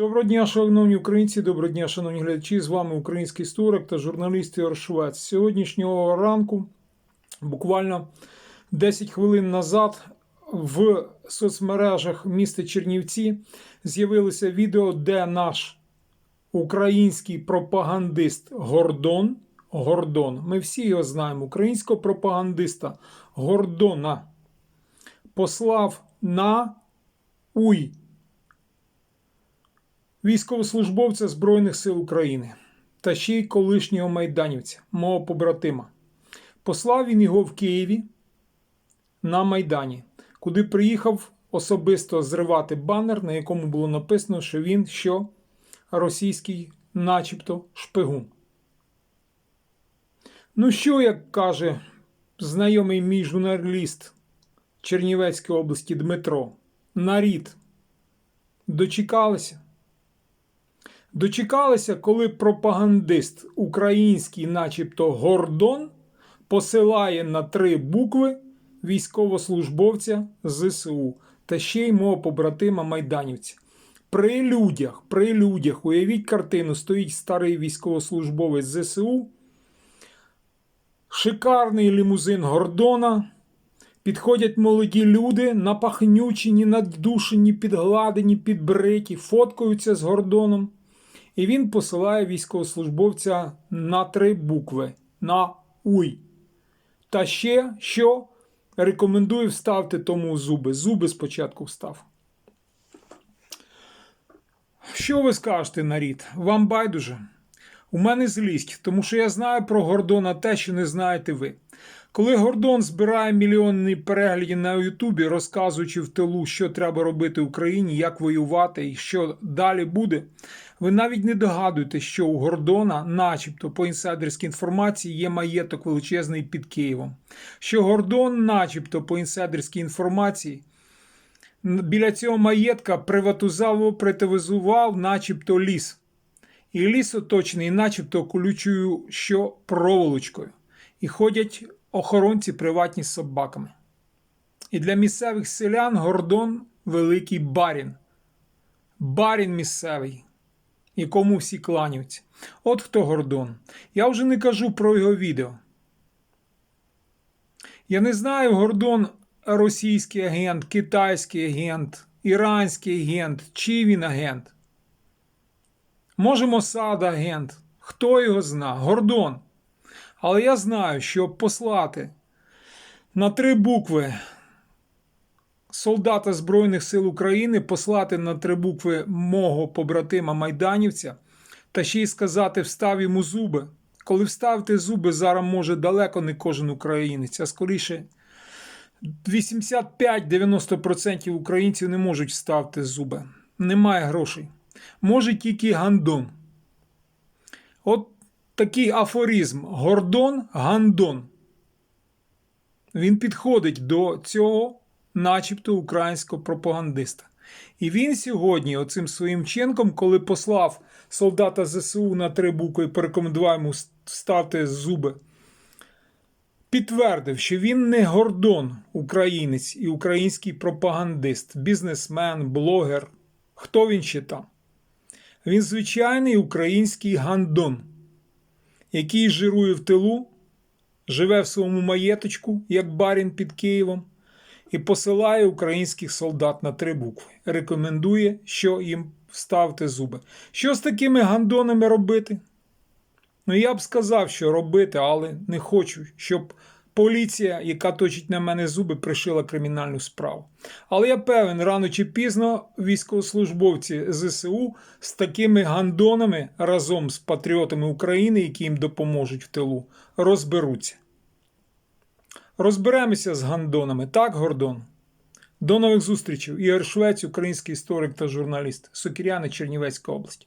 Доброго дня, шановні українці, доброго дня, шановні глядачі. З вами український історик та журналіст Ігор Швець. Сьогоднішнього ранку, буквально 10 хвилин назад, в соцмережах міста Чернівці з'явилося відео, де наш український пропагандист Гордон. Гордон, ми всі його знаємо, українського пропагандиста Гордона послав на Уй військовослужбовця Збройних сил України та ще й колишнього майданівця, мого побратима. Послав він його в Києві на Майдані, куди приїхав особисто зривати банер, на якому було написано, що він що російський, начебто, шпигун. Ну, що, як каже знайомий мій журналіст Чернівецької області Дмитро, нарід дочекалися. Дочекалися, коли пропагандист український, начебто Гордон, посилає на три букви військовослужбовця ЗСУ та ще й мого побратима майданівця. При людях, при людях, уявіть картину, стоїть старий військовослужбовець ЗСУ, шикарний лімузин Гордона. Підходять молоді люди, напахнючені, наддушені, підгладені, підбриті, фоткаються з Гордоном. І він посилає військовослужбовця на три букви на Уй. Та ще що рекомендую вставити тому зуби. Зуби спочатку встав. Що ви скажете, нарід? Вам байдуже? У мене злість, тому що я знаю про Гордона те, що не знаєте ви. Коли Гордон збирає мільйонні перегляди на Ютубі, розказуючи в тилу, що треба робити Україні, як воювати і що далі буде, ви навіть не догадуєте, що у Гордона, начебто, по інсайдерській інформації, є маєток величезний під Києвом. Що Гордон, начебто, по інсайдерській інформації, біля цього маєтка приватизував, приватизував начебто ліс. І ліс оточений, начебто, колючою що проволочкою. І ходять охоронці приватні з собаками. І для місцевих селян Гордон великий барін. Барін місцевий, якому всі кланяються. От хто Гордон. Я вже не кажу про його відео. Я не знаю, Гордон російський агент, китайський агент, іранський агент, чи він агент. Може, Мосад агент. Хто його зна? Гордон. Але я знаю, що послати на три букви солдата Збройних сил України, послати на три букви мого побратима майданівця та ще й сказати встав йому зуби. Коли вставити зуби, зараз може далеко не кожен українець, а скоріше 85-90% українців не можуть вставити зуби. Немає грошей. Може тільки гандон. От такий афоризм Гордон Гандон. Він підходить до цього, начебто, українського пропагандиста. І він сьогодні, оцим своїм чинком, коли послав солдата ЗСУ на три букви і порекомендував йому вставити зуби, підтвердив, що він не Гордон, українець і український пропагандист, бізнесмен, блогер. Хто він ще там? Він звичайний український гандон який жирує в тилу, живе в своєму маєточку, як барін під Києвом, і посилає українських солдат на три букви. Рекомендує, що їм вставте зуби. Що з такими гандонами робити? Ну, я б сказав, що робити, але не хочу, щоб поліція, яка точить на мене зуби, пришила кримінальну справу. Але я певен, рано чи пізно військовослужбовці ЗСУ з такими гандонами разом з патріотами України, які їм допоможуть в тилу, розберуться. Розберемося з гандонами, так, Гордон? До нових зустрічей. Ігор Швець, український історик та журналіст. Сокіряни, Чернівецька область.